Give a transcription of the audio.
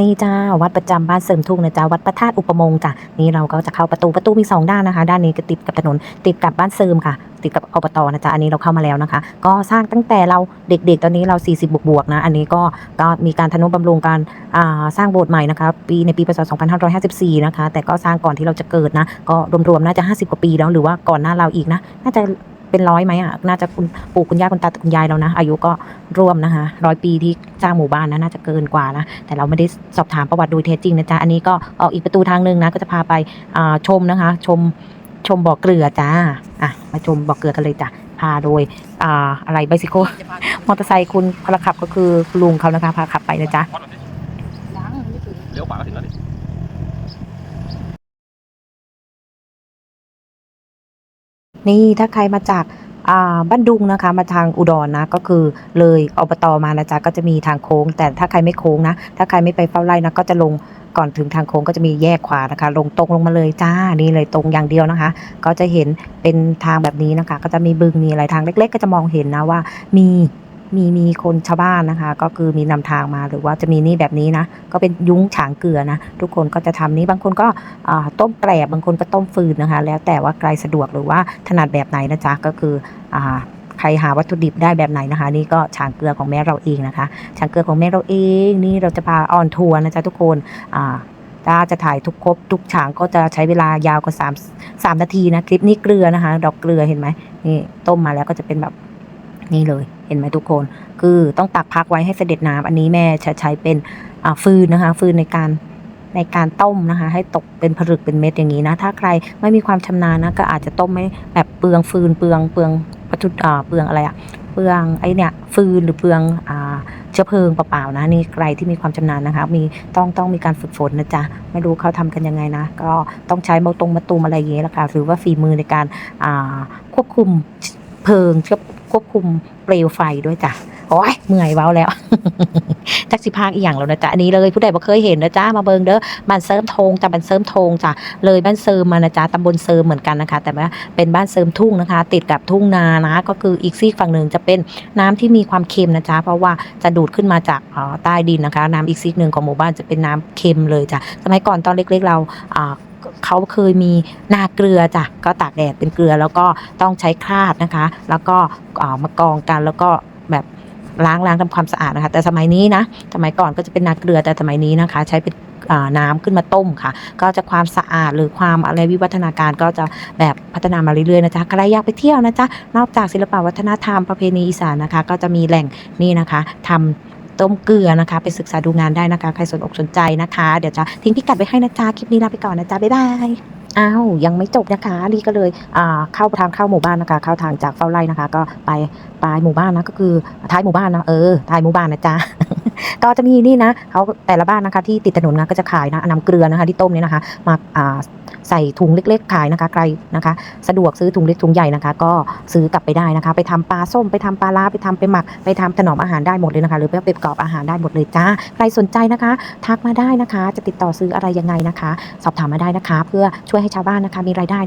นี่จ้าวัดประจำบ้านเสริมทุ่งนะจ้าวัดพระธาตุอุปมงค์จ้ะนี่เราก็จะเข้าประตูประตูมีสองด้านนะคะ ด้านนี้ก็ติดกับถนนติดกับบ้านเสริมค่ะติดกับอบตนะจ๊ะอันนี้เราเข้ามาแล้วนะคะ ก็สร้างตั้งแต่เราเด็กๆ ตอนนี้เรา 40 บวกๆนะ อันนี้ก็ก็มีการทนุบำรุงการอ่าสร้างโบสถ์ใหม่นะคะปีในปีพศ2554 นะคะ แต่ก็สร้างก่อนที่เราจะเกิดนะ ก็รวมๆน่าจะ 50 กว่าปีแล้วหรือว่าก่อนหน้าเราอีกนะ น่าจะ เป็นร้อยไหมอะน่าจะคุณปู่คุณย่าคุณตาคุณยายเรานะ อายุก็ร่วมนะคะร้อยปีที่สร้างหมู่บ้านนะน่าจะเกินกว่านะแต่เราไม่ได้สอบถามประวัติโดยแท้จริงนะจ๊ะอันนี้ก็ออกอีกประตูทางหนึ่งนะก็จะพาไปาชมนะคะ ชมชมบ่อเกลือจ้าอะมาชมบ่อเกลือกันเลยจ้ะพาโดยอ่าอะไรไบซิโคมอเตอร์ไซค์คุณพลขับก็คือลุงเขานะคะพาขับไปนะจ๊ะเลี้ยวขวาก็ถึงแล้วดิ นี่ถ้าใครมาจากบ้านดุงนะคะมาทางอุดรนะก็คือเลยอบตมานะจ๊ะก็จะมีทางโค้ง แต่ถ้าใครไม่โค้งนะ ถ้าใครไม่ไปเฝ้าไร่นะก็จะลงก่อนถึงทางโค้งก็จะมีแยกขวานะคะ ลงตรงลงมาเลยจ้านี่เลยตรงอย่างเดียวนะคะ ก็จะเห็นเป็นทางแบบนี้นะคะ ก็จะมีบึงมีอะไรทางเล็ก ๆ ก็จะมองเห็นนะว่ามี มีมีคนชาวบ้านนะคะ ก็คือมีนำทางมาหรือว่าจะมีนี่แบบนี้นะ ก็เป็นยุ้งฉางเกลือนะ ทุกคนก็จะทำนี้บางคนก็ต้มแกลบบางคนก็ต้มฟืนนะคะ แล้วแต่ว่าใครสะดวกหรือว่าถนัดแบบไหนนะจ๊ะก็คืออ่าใครหาวัตถุดิบได้แบบไหนนะคะ นี่ก็ฉางเกลือของแม่เราเองนะคะฉางเกลือของแม่เราเองนี่เราจะพาออนทัวร์นะจ๊ะทุกคนอ่าถ้าจะถ่ายทุกครบทุกฉางก็จะใช้เวลายาวกว่า3 3นาทีนะ คลิปนี้เกลือนะคะ ดอกเกลือเห็นไหมนี่ต้มมาแล้วก็จะเป็นแบบนี่เลย เห็นไหมทุกคน คือต้องตักพักไว้ให้เสด็จน้ำอันนี้แม่จะใช้เป็นฟืนนะคะ ฟืนในการในการต้มนะคะ ให้ตกเป็นผลึกเป็นเม็ดอย่างนี้นะ ถ้าใครไม่มีความชำนาญนะก็อาจจะต้มไม่แบบเปลืองฟืนเปลืองเปลืองวัตถุเปลืองอะไรอะเปลืองไอเนี่ยฟืนหรือเปลืองอ่าเชื้อเพลิงเปล่าๆนะนี่ใครที่มีความชำนาญนะคะ มีต้องต้องมีการฝึกฝนนะจ๊ะไม่รู้เขาทำกันยังไงนะ ก็ต้องใช้มาตรงมาตูมอะไรอย่างเงี้ยละค่ะหรือว่าฝีมือในการอ่าควบคุมเพลิงเชื้อ ควบคุมเปลวไฟด้วยจ้ะโอ้ยเมื่อยเว้าแล้วจักสิพากอีหยังแล้วนะจ๊ะอันนี้เลยผู้ใดบ่เคยเห็นนะจ๊ะมาเบิงเด้อบ้านเสริมธงจ้ะบ้านเสริมธงจ้ะเลยบ้านเสริมมานะจ๊ะตำบลเสริมเหมือนกันนะคะ แต่ว่าเป็นบ้านเสริมทุ่งนะคะ ติดกับทุ่งนานะก็คืออีกซีกฝั่งหนึ่งจะเป็นน้ำที่มีความเค็มนะจ๊ะเพราะว่าจะดูดขึ้นมาจากใต้ดินนะคะ น้ำอีกซีกหนึ่งของหมู่บ้านจะเป็นน้ำเค็มเลยจ้ะสมัยก่อนตอนเล็ก ๆ เราอ่า เขาเคยมีนาเกลือจ้ะก็ตากแดดเป็นเกลือแล้วก็ต้องใช้คราดนะคะ แล้วก็อ่ามากองกันแล้วก็แบบล้างล้างทำความสะอาดนะคะ แต่สมัยนี้นะสมัยก่อนก็จะเป็นนาเกลือแต่สมัยนี้นะคะ ใช้เป็นน้ำขึ้นมาต้มค่ะ ก็จะความสะอาดหรือความอะไรวิวัฒนาการก็จะแบบพัฒนามาเรื่อยๆนะจ๊ะใครอยากไปเที่ยวนะจ๊ะนอกจากศิลปวัฒนธรรมประเพณีอีสานนะคะ ก็จะมีแหล่งนี่นะคะทำ ต้มเกลือนะคะ ไปศึกษาดูงานได้นะคะ ใครสนอกสนใจนะคะ เดี๋ยวจะทิ้งพิกัดไว้ให้นะจ๊ะ คลิปนี้ลาไปก่อนนะจ๊ะ บ๊ายบายอ้าวยังไม่จบนะคะลีก็เลยอ่าเข้าทางเข้าหมู่บ้านนะคะ เข้าทางจากเฝ้าไร่นะคะ ก็ไปปลายหมู่บ้านนะก็คือท้ายหมู่บ้านนะเออท้ายหมู่บ้านนะจ๊ะ ก็จะมีนี่นะเขาแต่ละบ้านนะคะที่ติดถนนนะก็จะขายนะนำเกลือนะคะที่ต้มเนี่ยนะคะ มาอ่าใส่ถุงเล็ก ๆ ขายนะคะ ใครนะคะ สะดวกซื้อถุงเล็กถุงใหญ่นะคะ ก็ซื้อกลับไปได้นะคะ ไปทำปลาส้มไปทำปลาลาไปทำไปหมัก ไปทำถนอมอาหารได้หมดเลยนะคะ หรือไปประกอบอาหารได้หมดเลยจ้าใครสนใจนะคะ ทักมาได้นะคะ จะติดต่อซื้ออะไรยังไงนะคะ สอบถามมาได้นะคะ เพื่อช่วยให้ชาวบ้านนะคะมีรายได้